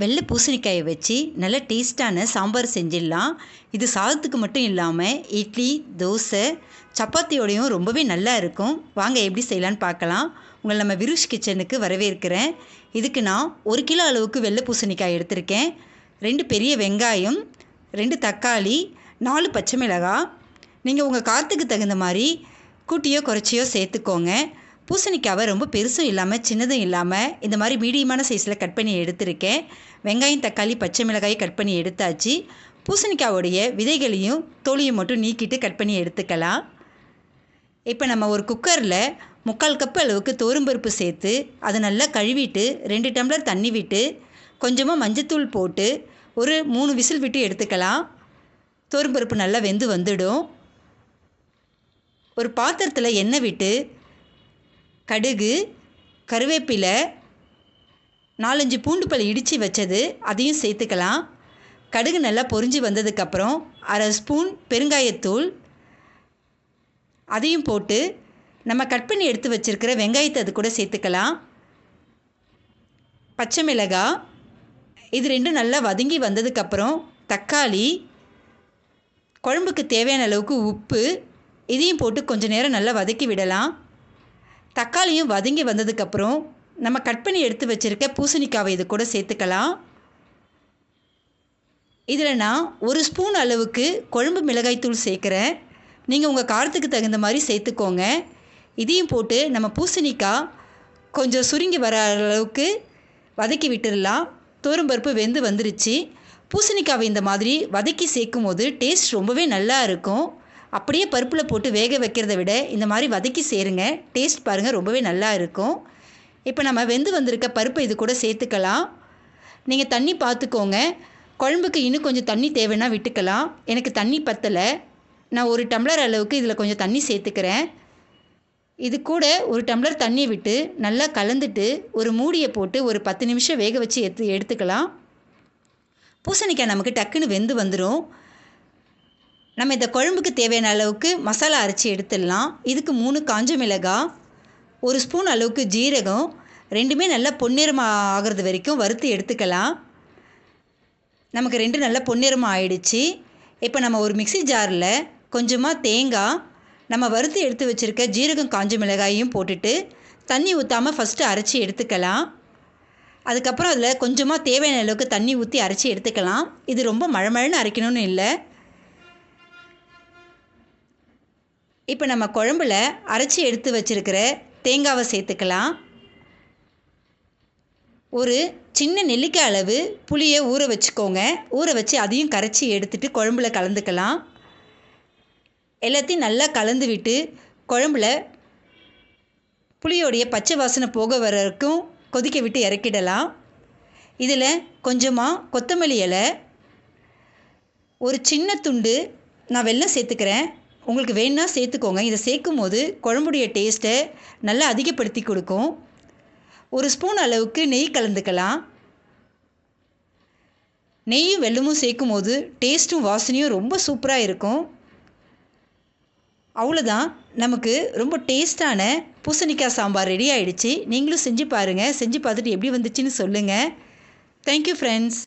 வெள்ளை பூசணிக்காயை வச்சு நல்ல டேஸ்ட்டான சாம்பார் செஞ்சிடலாம். இது சாதத்துக்கு மட்டும் இல்லாமல் இட்லி தோசை சப்பாத்தியோடையும் ரொம்பவே நல்லா இருக்கும். வாங்க எப்படி செய்யலான்னு பார்க்கலாம். உங்களை நம்ம விருஷ் கிச்சனுக்கு வரவேற்கிறேன். இதுக்கு நான் ஒரு கிலோ அளவுக்கு வெள்ளை பூசணிக்காய் எடுத்திருக்கேன். ரெண்டு பெரிய வெங்காயம் ரெண்டு தக்காளி நாலு பச்சை மிளகாய். நீங்கள் உங்கள் காரத்துக்கு தகுந்த மாதிரி கூட்டியோ குறைச்சியோ சேர்த்துக்கோங்க. பூசணிக்காவை ரொம்ப பெருசும் இல்லாமல் சின்னதும் இல்லாமல் இந்த மாதிரி மீடியமான சைஸில் கட் பண்ணி எடுத்திருக்கேன். வெங்காயம் தக்காளி பச்சை மிளகாய் கட் பண்ணி எடுத்தாச்சு. பூசணிக்காவுடைய விதைகளையும் தோலியும் மட்டும் நீக்கிட்டு கட் பண்ணி எடுத்துக்கலாம். இப்போ நம்ம ஒரு குக்கரில் முக்கால் கப் அளவுக்கு தோரும்பருப்பு சேர்த்து அதை நல்லா கழுவிட்டு ரெண்டு டம்ளர் தண்ணி விட்டு கொஞ்சமாக மஞ்சத்தூள் போட்டு ஒரு மூணு விசில் விட்டு எடுத்துக்கலாம். தோரும்பருப்பு நல்லா வெந்து வந்துடும். ஒரு பாத்திரத்தில் எண்ணெய் விட்டு கடுகு கருவேப்பிலை நாலஞ்சு பூண்டு பல் இடித்து வச்சது அதையும் சேர்த்துக்கலாம். கடுகு நல்லா பொரிஞ்சு வந்ததுக்கப்புறம் அரை ஸ்பூன் பெருங்காயத்தூள் அதையும் போட்டு நம்ம கட் பண்ணி எடுத்து வச்சுருக்கிற வெங்காயத்தை அது கூட சேர்த்துக்கலாம். பச்சை மிளகாய் இது ரெண்டும் நல்லா வதங்கி வந்ததுக்கப்புறம் தக்காளி குழம்புக்கு தேவையான அளவுக்கு உப்பு இதையும் போட்டு கொஞ்சம் நேரம் நல்லா வதக்கி விடலாம். தக்காளியும் வதங்கி வந்ததுக்கப்புறம் நம்ம கட் பண்ணி எடுத்து வச்சுருக்க பூசணிக்காவை இது கூட சேர்த்துக்கலாம். இதில் நான் ஒரு ஸ்பூன் அளவுக்கு குழம்பு மிளகாய்த்தூள் சேர்க்குறேன். நீங்கள் உங்கள் காரத்துக்கு தகுந்த மாதிரி சேர்த்துக்கோங்க. இதையும் போட்டு நம்ம பூசணிக்காய் கொஞ்சம் சுருங்கி வர அளவுக்கு வதக்கி விட்டுடலாம். தோரம்பருப்பு வெந்து வந்துருச்சு. பூசணிக்காவை இந்த மாதிரி வதக்கி சேர்க்கும் போது டேஸ்ட் ரொம்பவே நல்லா இருக்கும். அப்படியே பருப்பில் போட்டு வேக வைக்கிறத விட இந்த மாதிரி வதக்கி சேருங்க. டேஸ்ட் பாருங்கள் ரொம்பவே நல்லா இருக்கும். இப்போ நம்ம வெந்து வந்திருக்க பருப்பை இது கூட சேர்த்துக்கலாம். நீங்கள் தண்ணி பார்த்துக்கோங்க குழம்புக்கு இன்னும் கொஞ்சம் தண்ணி தேவைன்னா விட்டுக்கலாம். எனக்கு தண்ணி பத்தலை. நான் ஒரு டம்ளர் அளவுக்கு இதில் கொஞ்சம் தண்ணி சேர்த்துக்கிறேன். இது கூட ஒரு டம்ளர் தண்ணி விட்டு நல்லா கலந்துட்டு ஒரு மூடியை போட்டு ஒரு பத்து நிமிஷம் வேக வச்சு எடுத்து எடுத்துக்கலாம். பூசணிக்காய் நமக்கு டக்குன்னு வெந்து வந்துடும் நம்ம இந்த குழம்புக்கு தேவையான அளவுக்கு மசாலா அரைச்சி எடுத்துடலாம். இதுக்கு மூணு காஞ்ச மிளகாய் ஒரு ஸ்பூன் அளவுக்கு ஜீரகம் ரெண்டுமே நல்லா பொன்னிறமாக ஆகிறது வரைக்கும் வறுத்து எடுத்துக்கலாம். நமக்கு ரெண்டு நல்லா பொன்னிறமாக ஆயிடுச்சு. இப்போ நம்ம ஒரு மிக்சி ஜாரில் கொஞ்சமாக தேங்காய் நம்ம வறுத்து எடுத்து வச்சுருக்க ஜீரகம் காஞ்ச மிளகாயும் போட்டுட்டு தண்ணி ஊற்றாமல் ஃபஸ்ட்டு அரைச்சி எடுத்துக்கலாம். அதுக்கப்புறம் அதில் கொஞ்சமாக தேவையான அளவுக்கு தண்ணி ஊற்றி அரைச்சி எடுத்துக்கலாம். இது ரொம்ப மழை மழைன்னு அரைக்கணும்னு இல்லை. இப்போ நம்ம குழம்புல அரைச்சி எடுத்து வச்சுருக்கிற தேங்காவை சேர்த்துக்கலாம். ஒரு சின்ன நெல்லிக்காய் அளவு புளியை ஊற வச்சுக்கோங்க. ஊற வச்சு அதையும் கரைச்சி எடுத்துட்டு குழம்புல கலந்துக்கலாம். எல்லாத்தையும் நல்லா கலந்து விட்டு குழம்புல புளியோடைய பச்சை வாசனை போக வர வரைக்கும் கொதிக்க விட்டு இறக்கிடலாம். இதில் கொஞ்சமாக கொத்தமல்லி இலை ஒரு சின்ன துண்டு நான் வெள்ளம் சேர்த்துக்கிறேன். உங்களுக்கு வேணும்னா சேர்த்துக்கோங்க. இதை சேர்க்கும் போது குழம்புடைய டேஸ்ட்டை நல்லா அதிகப்படுத்தி கொடுக்கும். ஒரு ஸ்பூன் அளவுக்கு நெய் கலந்துக்கலாம். நெய்யும் வெல்லமும் சேர்க்கும் போது டேஸ்ட்டும் வாசனையும் ரொம்ப சூப்பராக இருக்கும். அவ்வளோதான் நமக்கு ரொம்ப டேஸ்ட்டான பூசணிக்காய் சாம்பார் ரெடி ஆகிடுச்சு நீங்களும் செஞ்சு பாருங்கள் செஞ்சு பார்த்துட்டு எப்படி வந்துச்சுன்னு சொல்லுங்கள் தேங்க்யூ ஃப்ரெண்ட்ஸ்